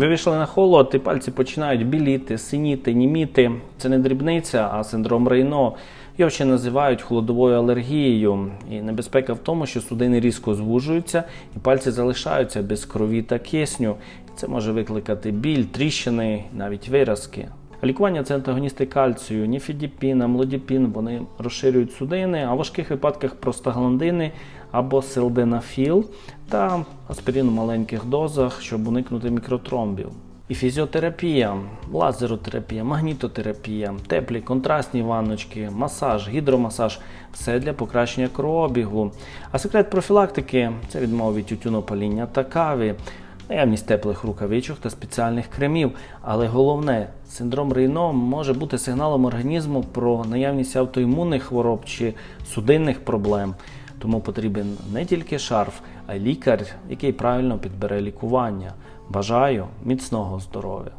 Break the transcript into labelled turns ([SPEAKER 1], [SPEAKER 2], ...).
[SPEAKER 1] Ви вийшли на холод, і пальці починають біліти, синіти, німіти. Це не дрібниця, а синдром Рейно. Його ще називають холодовою алергією. І небезпека в тому, що судини різко звужуються і пальці залишаються без крові та кисню. Це може викликати біль, тріщини, навіть виразки. Лікування це антагоністи кальцію, ніфідіпін, амлодіпін, вони розширюють судини, а в важких випадках простагландини або силденафіл та аспірин у маленьких дозах, щоб уникнути мікротромбів. І фізіотерапія, лазеротерапія, магнітотерапія, теплі контрастні ванночки, масаж, гідромасаж все для покращення кровообігу. А секрет профілактики це відмова від тютюнопаління та кави, наявність теплих рукавичок та спеціальних кремів. Але головне, синдром Рейно може бути сигналом організму про наявність автоімунних хвороб чи судинних проблем. Тому потрібен не тільки шарф, а й лікар, який правильно підбере лікування. Бажаю міцного здоров'я!